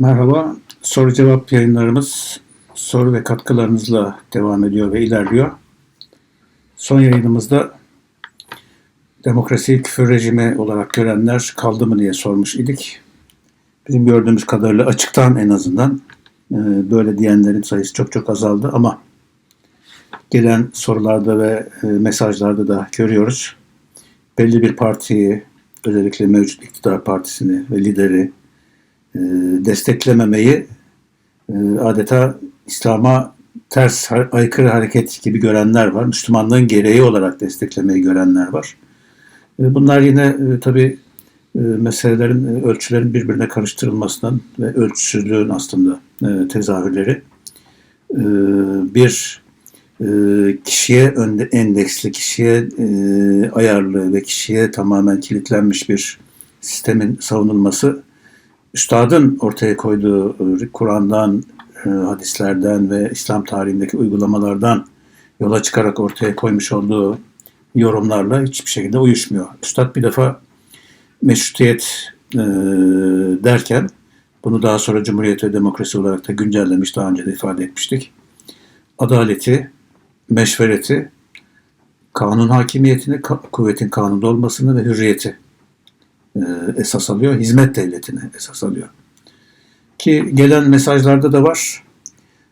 Merhaba, soru cevap yayınlarımız soru ve katkılarınızla devam ediyor ve ilerliyor. Son yayınımızda demokrasiyi küfür rejimi olarak görenler kaldı mı diye sormuş idik. Bizim gördüğümüz kadarıyla açıktan en azından e, böyle diyenlerin sayısı çok çok azaldı ama gelen sorularda ve e, mesajlarda da görüyoruz. Belli bir partiyi, özellikle mevcut iktidar partisini ve lideri desteklememeyi e, adeta İslam'a ters, aykırı hareket gibi görenler var. Müslümanlığın gereği olarak desteklemeyi görenler var. E, bunlar yine e, tabii e, meselelerin, e, ölçülerin birbirine karıştırılmasından ve ölçüsüzlüğün aslında e, tezahürleri. E, bir e, kişiye endeksli, kişiye e, ayarlı ve kişiye tamamen kilitlenmiş bir sistemin savunulması Üstadın ortaya koyduğu e, Kur'an'dan, e, hadislerden ve İslam tarihindeki uygulamalardan yola çıkarak ortaya koymuş olduğu yorumlarla hiçbir şekilde uyuşmuyor. Üstad bir defa meşrutiyet e, derken bunu daha sonra Cumhuriyet ve Demokrasi olarak da güncellemiş, daha önce de ifade etmiştik. Adaleti, meşvereti, kanun hakimiyetini, kuvvetin kanunda olmasını ve hürriyeti esas alıyor. Hizmet devletini esas alıyor. Ki gelen mesajlarda da var.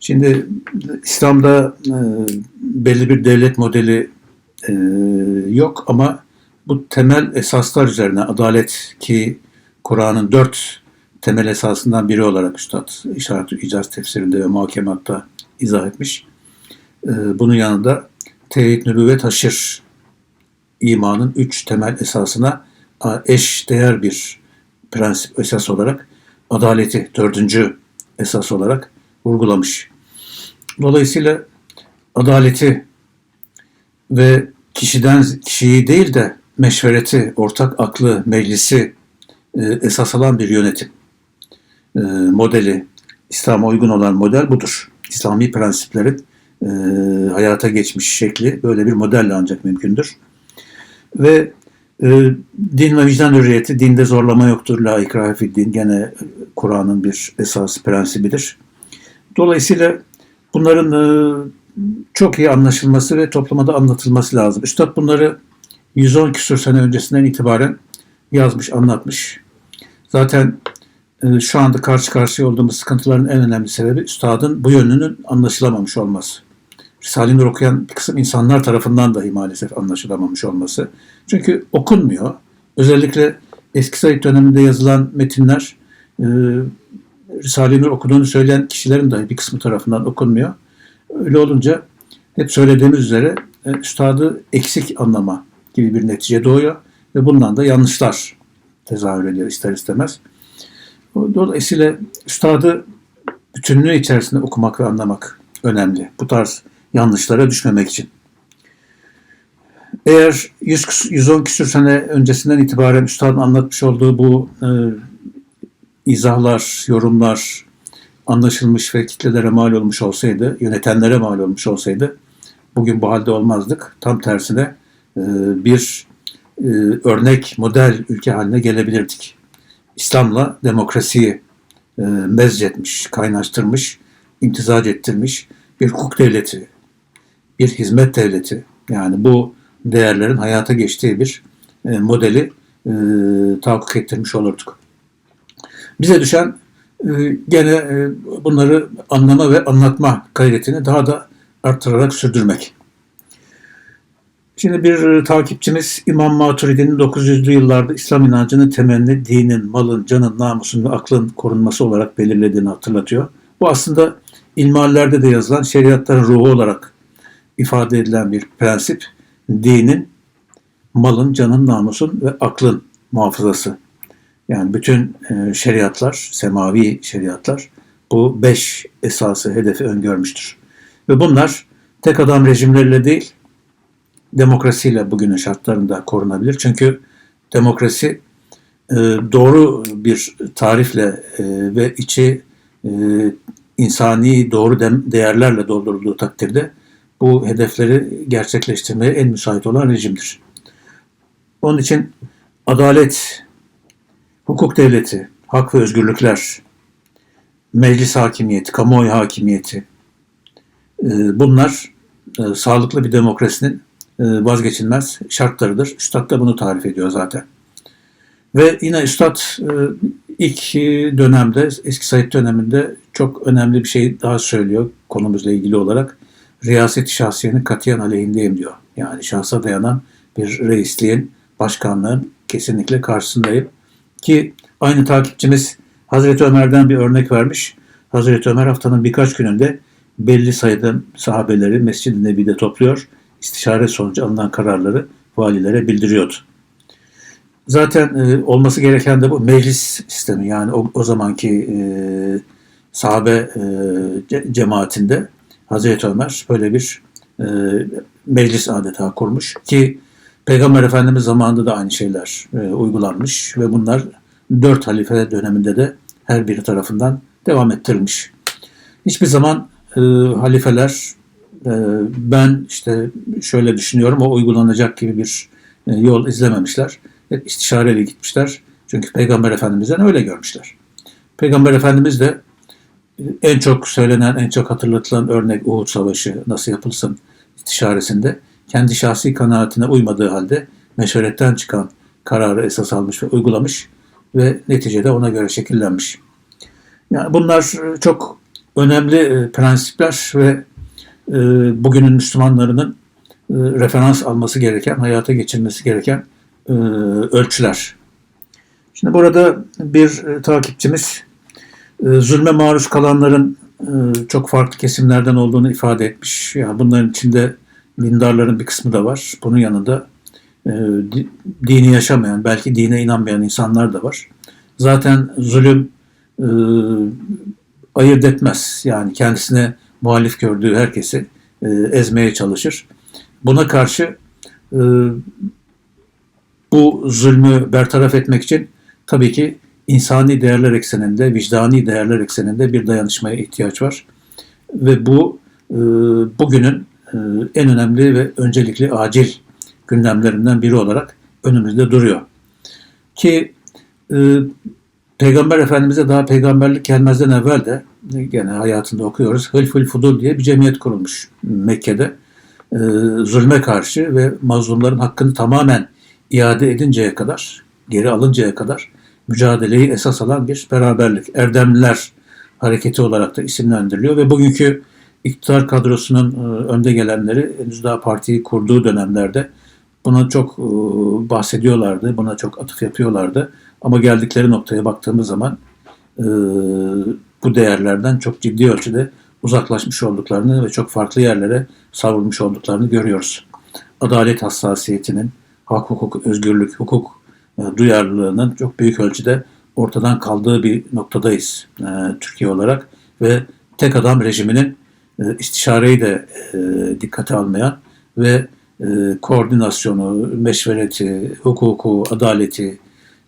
Şimdi İslam'da e, belli bir devlet modeli e, yok ama bu temel esaslar üzerine adalet ki Kur'an'ın dört temel esasından biri olarak Üstad İşaret-ü İcaz tefsirinde ve muhakematta izah etmiş. Bunun yanında tevhid, nübüvvet, haşir imanın üç temel esasına eş değer bir prensip esas olarak adaleti dördüncü esas olarak vurgulamış. Dolayısıyla adaleti ve kişiden kişiyi değil de meşvereti, ortak aklı, meclisi e, esas alan bir yönetim e, modeli, İslam'a uygun olan model budur. İslami prensiplerin e, hayata geçmiş şekli böyle bir modelle ancak mümkündür. Ve din ve vicdan hürriyeti, dinde zorlama yoktur. La ikrahe din gene Kur'an'ın bir esas prensibidir. Dolayısıyla bunların e, çok iyi anlaşılması ve toplumada anlatılması lazım. Üstad bunları 110 küsur sene öncesinden itibaren yazmış, anlatmış. Zaten e, şu anda karşı karşıya olduğumuz sıkıntıların en önemli sebebi üstadın bu yönünün anlaşılamamış olması. Risale-i Nur okuyan bir kısım insanlar tarafından dahi maalesef anlaşılamamış olması. Çünkü okunmuyor. Özellikle eski Said döneminde yazılan metinler e, Risale-i Nur okuduğunu söyleyen kişilerin dahi bir kısmı tarafından okunmuyor. Öyle olunca hep söylediğimiz üzere e, üstadı eksik anlama gibi bir netice doğuyor ve bundan da yanlışlar tezahür ediyor ister istemez. Dolayısıyla üstadı bütünlüğü içerisinde okumak ve anlamak önemli. Bu tarz yanlışlara düşmemek için. Eğer 100, 110 küsür sene öncesinden itibaren Üstad'ın anlatmış olduğu bu e, izahlar, yorumlar anlaşılmış ve kitlelere mal olmuş olsaydı, yönetenlere mal olmuş olsaydı bugün bu halde olmazdık. Tam tersine e, bir e, örnek, model ülke haline gelebilirdik. İslam'la demokrasiyi e, mezcetmiş, kaynaştırmış, imtizac ettirmiş bir hukuk devleti bir hizmet devleti yani bu değerlerin hayata geçtiği bir e, modeli e, tahakkuk ettirmiş olurduk. Bize düşen e, gene e, bunları anlama ve anlatma gayretini daha da arttırarak sürdürmek. Şimdi bir takipçimiz İmam Maturidi'nin 900'lü yıllarda İslam inancının temelini dinin, malın, canın, namusun ve aklın korunması olarak belirlediğini hatırlatıyor. Bu aslında ilmallerde de yazılan şeriatların ruhu olarak ifade edilen bir prensip dinin, malın, canın, namusun ve aklın muhafazası. Yani bütün e, şeriatlar, semavi şeriatlar bu beş esası hedefi öngörmüştür. Ve bunlar tek adam rejimleriyle değil, demokrasiyle bugünün şartlarında korunabilir. Çünkü demokrasi e, doğru bir tarifle e, ve içi insani doğru değerlerle doldurulduğu takdirde bu hedefleri gerçekleştirmeye en müsait olan rejimdir. Onun için adalet, hukuk devleti, hak ve özgürlükler, meclis hakimiyeti, kamuoyu hakimiyeti e, bunlar e, sağlıklı bir demokrasinin e, vazgeçilmez şartlarıdır. Üstad da bunu tarif ediyor zaten. Ve yine Üstad ilk dönemde, eski Said döneminde çok önemli bir şey daha söylüyor konumuzla ilgili olarak. Riyaset-i şahsiyenin katiyen aleyhindeyim diyor. Yani şahsa dayanan bir reisliğin, başkanlığın kesinlikle karşısındayım. Ki aynı takipçimiz Hazreti Ömer'den bir örnek vermiş. Hazreti Ömer haftanın birkaç gününde belli sayıda sahabeleri Mescid-i Nebi'de topluyor. İstişare sonucu alınan kararları valilere bildiriyordu. Zaten e, olması gereken de bu meclis sistemi yani o, o zamanki e, sahabe e, cemaatinde Hazreti Ömer böyle bir e, meclis adeta kurmuş ki Peygamber Efendimiz zamanında da aynı şeyler e, uygulanmış ve bunlar dört halife döneminde de her biri tarafından devam ettirilmiş. Hiçbir zaman e, halifeler e, ben işte şöyle düşünüyorum o uygulanacak gibi bir e, yol izlememişler. Hep istişareyle gitmişler. Çünkü Peygamber Efendimiz'den öyle görmüşler. Peygamber Efendimiz de en çok söylenen, en çok hatırlatılan örnek Uhud Savaşı nasıl yapılsın istişaresinde kendi şahsi kanaatine uymadığı halde meşveretten çıkan kararı esas almış ve uygulamış ve neticede ona göre şekillenmiş. Yani bunlar çok önemli e, prensipler ve e, bugünün Müslümanlarının e, referans alması gereken, hayata geçirmesi gereken ölçüler. Şimdi burada bir takipçimiz zulme maruz kalanların çok farklı kesimlerden olduğunu ifade etmiş. Yani bunların içinde dindarların bir kısmı da var. Bunun yanında dini yaşamayan, belki dine inanmayan insanlar da var. Zaten zulüm ayırt etmez. Yani kendisine muhalif gördüğü herkesi e, ezmeye çalışır. Buna karşı e, bu zulmü bertaraf etmek için tabii ki insani değerler ekseninde, vicdani değerler ekseninde bir dayanışmaya ihtiyaç var. Ve bu e, bugünün e, en önemli ve öncelikli acil gündemlerinden biri olarak önümüzde duruyor. Ki e, Peygamber Efendimiz'e daha peygamberlik gelmezden evvel de gene hayatında okuyoruz. Hılful Fudul diye bir cemiyet kurulmuş Mekke'de. E, zulme karşı ve mazlumların hakkını tamamen iade edinceye kadar, geri alıncaya kadar mücadeleyi esas alan bir beraberlik. Erdemliler hareketi olarak da isimlendiriliyor ve bugünkü iktidar kadrosunun e, önde gelenleri henüz daha partiyi kurduğu dönemlerde buna çok e, bahsediyorlardı, buna çok atıf yapıyorlardı. Ama geldikleri noktaya baktığımız zaman e, bu değerlerden çok ciddi ölçüde uzaklaşmış olduklarını ve çok farklı yerlere savrulmuş olduklarını görüyoruz. Adalet hassasiyetinin, hak hukuk, özgürlük, hukuk duyarlılığının çok büyük ölçüde ortadan kaldığı bir noktadayız e, Türkiye olarak ve tek adam rejiminin e, istişareyi de e, dikkate almayan ve e, koordinasyonu, meşvereti, hukuku, adaleti,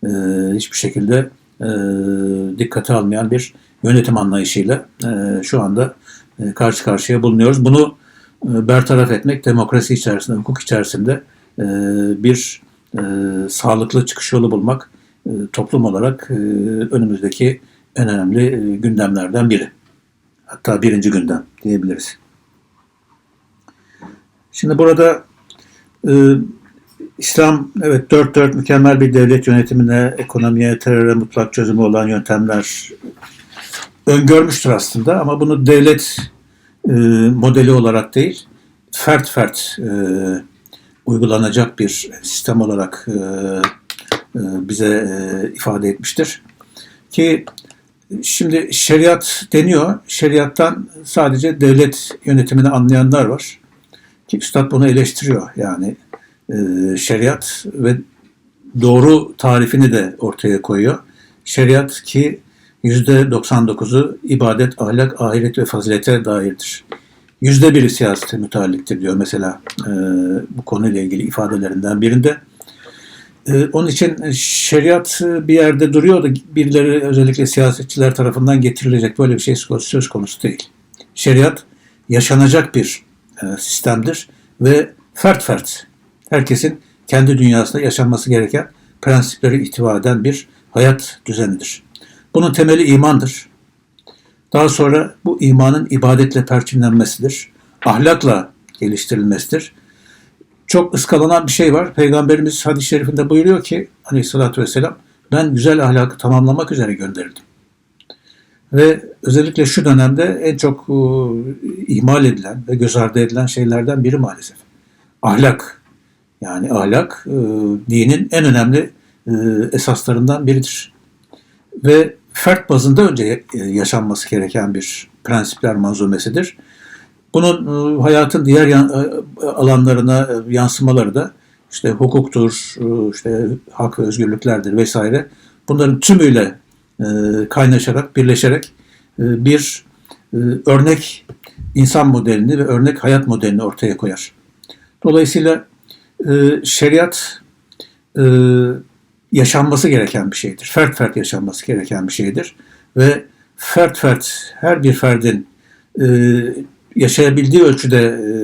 e, hiçbir şekilde e, dikkate almayan bir yönetim anlayışıyla e, şu anda e, karşı karşıya bulunuyoruz. Bunu e, bertaraf etmek demokrasi içerisinde, hukuk içerisinde e, bir e, sağlıklı çıkış yolu bulmak e, toplum olarak e, önümüzdeki en önemli e, gündemlerden biri. Hatta birinci gündem diyebiliriz. Şimdi burada e, İslam evet dört dört mükemmel bir devlet yönetimine, ekonomiye, teröre mutlak çözümü olan yöntemler öngörmüştür aslında ama bunu devlet e, modeli olarak değil, fert fert e, uygulanacak bir sistem olarak e, e, bize e, ifade etmiştir. Ki şimdi şeriat deniyor, şeriattan sadece devlet yönetimini anlayanlar var. Ki Üstad bunu eleştiriyor yani şeriat ve doğru tarifini de ortaya koyuyor. Şeriat ki %99'u ibadet, ahlak, ahiret ve fazilete dairdir. Yüzde biri siyasete mütealliktir diyor mesela e, bu konuyla ilgili ifadelerinden birinde. E, onun için şeriat bir yerde duruyor da birileri özellikle siyasetçiler tarafından getirilecek böyle bir şey söz konusu değil. Şeriat yaşanacak bir e, sistemdir ve fert fert herkesin kendi dünyasında yaşanması gereken prensipleri ihtiva eden bir hayat düzenidir. Bunun temeli imandır. Daha sonra bu imanın ibadetle perçinlenmesidir. Ahlakla geliştirilmesidir. Çok ıskalanan bir şey var. Peygamberimiz hadis-i şerifinde buyuruyor ki aleyhissalatü vesselam ben güzel ahlakı tamamlamak üzere gönderildim. Ve özellikle şu dönemde en çok e, ihmal edilen ve göz ardı edilen şeylerden biri maalesef. Ahlak. Yani ahlak e, dinin en önemli e, esaslarından biridir. Ve fert bazında önce e, yaşanması gereken bir prensipler manzumesidir. Bunun e, hayatın diğer e, alanlarına yansımaları da işte hukuktur, işte hak ve özgürlüklerdir vesaire. Bunların tümüyle kaynaşarak, birleşerek bir örnek insan modelini ve örnek hayat modelini ortaya koyar. Dolayısıyla şeriat yaşanması gereken bir şeydir. Fert fert yaşanması gereken bir şeydir. Ve fert fert her bir ferdin e, yaşayabildiği ölçüde e,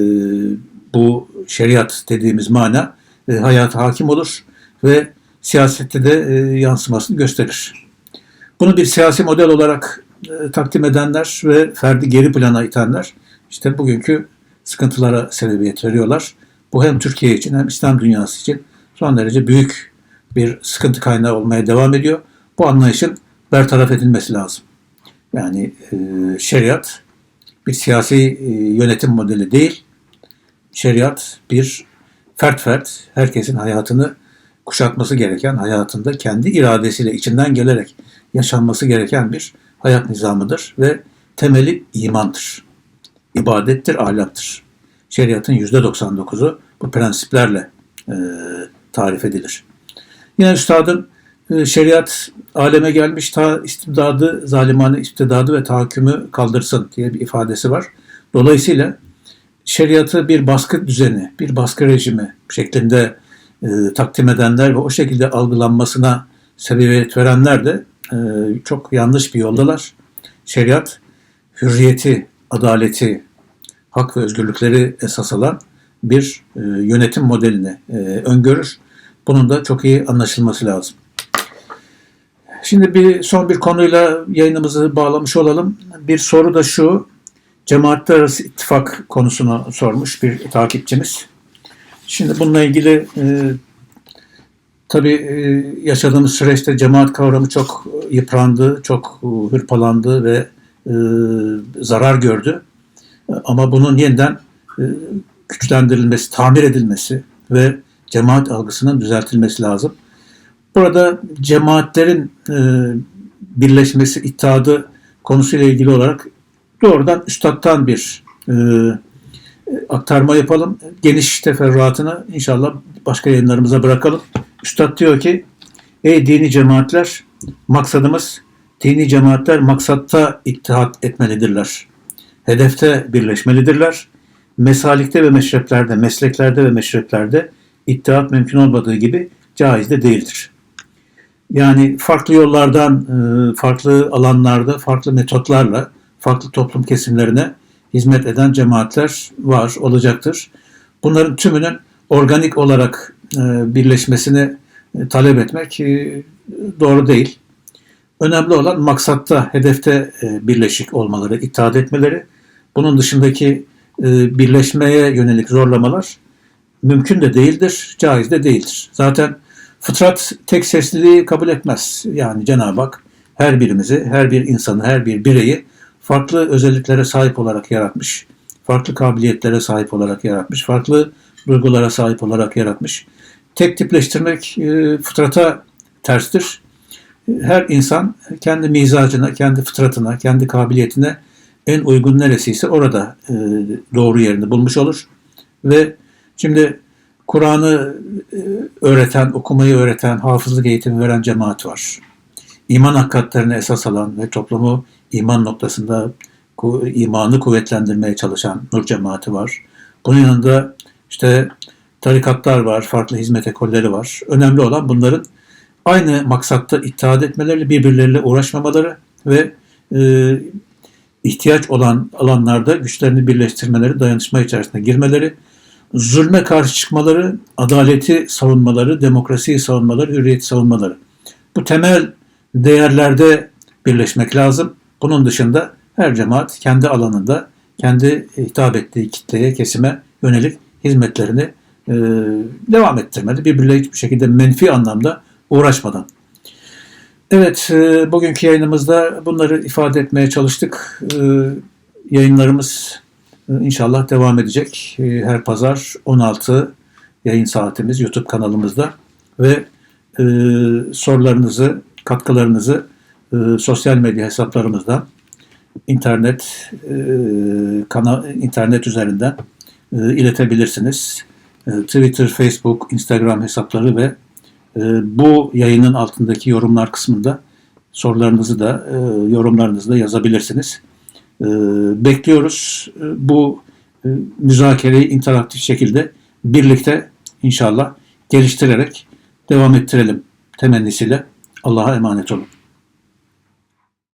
bu şeriat dediğimiz mana e, hayata hakim olur ve siyasette de e, yansımasını gösterir. Bunu bir siyasi model olarak e, takdim edenler ve ferdi geri plana itenler işte bugünkü sıkıntılara sebebiyet veriyorlar. Bu hem Türkiye için hem İslam dünyası için son derece büyük bir sıkıntı kaynağı olmaya devam ediyor. Bu anlayışın bertaraf edilmesi lazım. Yani e, şeriat bir siyasi e, yönetim modeli değil. Şeriat bir fert fert herkesin hayatını kuşatması gereken, hayatında kendi iradesiyle içinden gelerek yaşanması gereken bir hayat nizamıdır ve temeli imandır. İbadettir, ahlaktır. Şeriatın %99'u bu prensiplerle e, tarif edilir. Yine üstadın e, şeriat aleme gelmiş ta istibdadı, zalimane istidadı ve tahakkümü kaldırsın diye bir ifadesi var. Dolayısıyla şeriatı bir baskı düzeni, bir baskı rejimi şeklinde e, takdim edenler ve o şekilde algılanmasına sebebiyet verenler de e, çok yanlış bir yoldalar. Şeriat hürriyeti, adaleti, hak ve özgürlükleri esas alan bir e, yönetim modelini e, öngörür. Bunun da çok iyi anlaşılması lazım. Şimdi bir son bir konuyla yayınımızı bağlamış olalım. Bir soru da şu. Cemaatler arası ittifak konusunu sormuş bir takipçimiz. Şimdi bununla ilgili e, tabii e, yaşadığımız süreçte cemaat kavramı çok yıprandı, çok hırpalandı ve e, zarar gördü. Ama bunun yeniden e, güçlendirilmesi, tamir edilmesi ve cemaat algısının düzeltilmesi lazım. Burada cemaatlerin e, birleşmesi, ittahadı konusuyla ilgili olarak doğrudan üstattan bir e, aktarma yapalım. Geniş teferruatını inşallah başka yayınlarımıza bırakalım. Üstad diyor ki, ey dini cemaatler, maksadımız dini cemaatler maksatta ittihat etmelidirler. Hedefte birleşmelidirler. Mesalikte ve meşreplerde, mesleklerde ve meşreplerde ittihat mümkün olmadığı gibi caiz de değildir. Yani farklı yollardan, e, farklı alanlarda, farklı metotlarla, farklı toplum kesimlerine hizmet eden cemaatler var, olacaktır. Bunların tümünün organik olarak e, birleşmesini e, talep etmek doğru değil. Önemli olan maksatta, hedefte birleşik olmaları, itaat etmeleri. Bunun dışındaki birleşmeye yönelik zorlamalar mümkün de değildir, caiz de değildir. Zaten fıtrat tek sesliliği kabul etmez. Yani Cenab-ı Hak her birimizi, her bir insanı, her bir bireyi farklı özelliklere sahip olarak yaratmış. Farklı kabiliyetlere sahip olarak yaratmış. Farklı duygulara sahip olarak yaratmış. Tek tipleştirmek e, fıtrata terstir. Her insan kendi mizacına, kendi fıtratına, kendi kabiliyetine en uygun neresiyse orada e, doğru yerini bulmuş olur. Ve şimdi Kur'an'ı e, öğreten, okumayı öğreten, hafızlık eğitimi veren cemaat var. İman hakikatlerine esas alan ve toplumu iman noktasında imanı kuvvetlendirmeye çalışan nur cemaati var. Bunun yanında işte tarikatlar var, farklı hizmet ekolleri var. Önemli olan bunların aynı maksatta ittihad etmeleri, birbirleriyle uğraşmamaları ve e, ihtiyaç olan alanlarda güçlerini birleştirmeleri, dayanışma içerisinde girmeleri, zulme karşı çıkmaları, adaleti savunmaları, demokrasiyi savunmaları, hürriyeti savunmaları. Bu temel değerlerde birleşmek lazım. Bunun dışında her cemaat kendi alanında, kendi hitap ettiği kitleye, kesime yönelik hizmetlerini e, devam ettirmeli. Birbirleriyle hiçbir şekilde menfi anlamda uğraşmadan. Evet, e, bugünkü yayınımızda bunları ifade etmeye çalıştık. E, yayınlarımız inşallah devam edecek. E, her pazar 16 yayın saatimiz YouTube kanalımızda ve e, sorularınızı, katkılarınızı e, sosyal medya hesaplarımızda internet e, kanal internet üzerinden e, iletebilirsiniz. E, Twitter, Facebook, Instagram hesapları ve e, bu yayının altındaki yorumlar kısmında sorularınızı da e, yorumlarınızı da yazabilirsiniz. E, bekliyoruz. E, bu e, müzakereyi interaktif şekilde birlikte inşallah geliştirerek devam ettirelim temennisiyle Allah'a emanet olun.